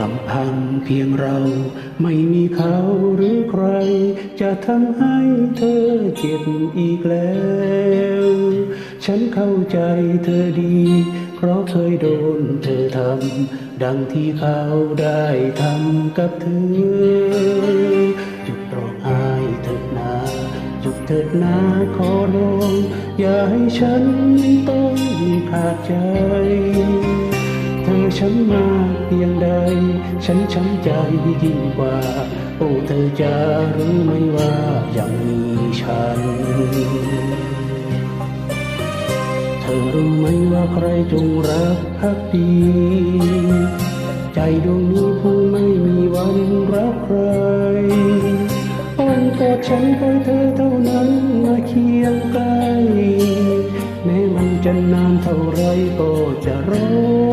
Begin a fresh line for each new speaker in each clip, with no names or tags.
ลำพังเพียงเราไม่มีเขาหรือใคร จะทำให้เธอเจ็บอีกแล้ว ฉันเข้าใจเธอดี เพราะเคยโดนเธอทำดังที่เขาได้ทำกับเธอจุดร้องไห้เถิดนาจุดเถิดนาขอร้อง อย่าให้ฉันต้องขาดใจ ช้ำมากเพียงใด ฉันช้ำใจยิ่งกว่า โอ้เธอจะรู้ไหมว่ายังมีฉัน เธอรู้ไหมว่าใครจงรักภักดี ใจดวงนี้ผู้ไม่มีวันรักใครอ้อนกอดฉันคอยเธอเท่านั้นมาเคียงใกล้แม้มันจะนานเท่าไรก็จะรอ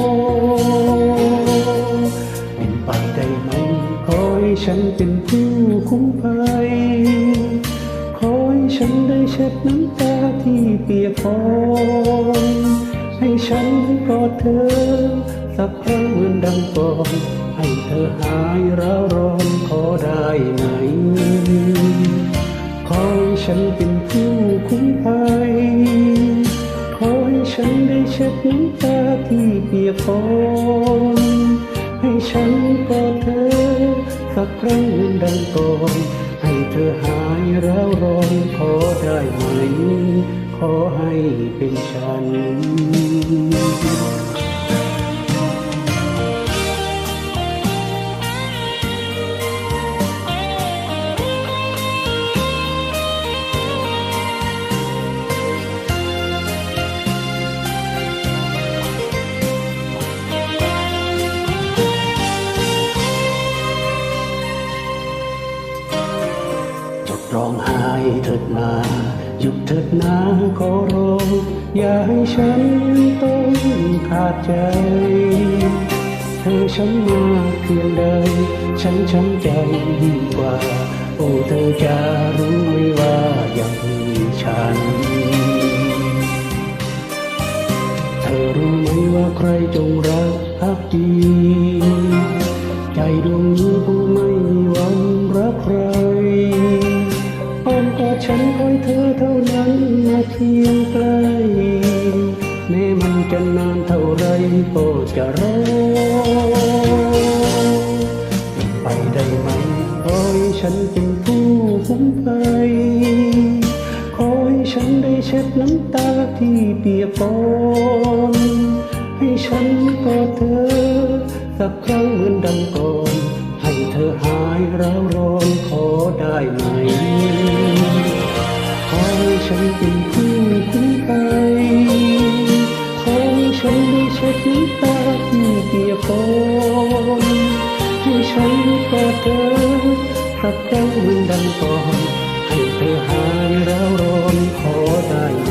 ฉันเป็นผู้คุ้มภัย ขอให้ฉันได้เช็ดน้ำตาที่เปียกฝนให้ฉันกอดเธอ สักครั้งเหมือนดังก่อนให้เธอหายร้าวร้อนขอได้ไหมขอให้ฉันเป็นผู้คุ้มภัย ขอให้ฉันได้เช็ดน้ำตาที่เปียกฝนให้ฉันกอดเธอ สักครั้งเงินดังก่อนให้เธอหายแล้วร้อนขอได้ไหม ขอให้เป็นฉัน ร้องไห้เถิดนา หยุดเถิดนาขอร้องอย่าให้ฉันต้องขาดใจ เธอช้ำมาเพียงใด ฉันช้ำใจยิ่งกว่า โอ้เธอจะรู้ไหมว่ายังมีฉัน เธอรู้ไหมว่าใครจงรักภักดี ใจดวงนี้ มาเคียงใกล้แม้มันจะนานเท่าไรก็จะรอไปได้ไหมขอให้ฉันเป็นผู้คุ้มภัยขอให้ฉันได้เช็ดน้ำตาที่เปียกฝนให้ฉันกอดเธอสักครั้งเหมือนดังก่อนให้เธอหายร้าวร้อนขอได้ไหมขอให้ฉันเป็นผู้ อสักแจ้งวินดังตอนให้เธอหายแล้วร้อนขอได้ไหม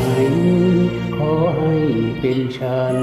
ขอให้เป็นฉัน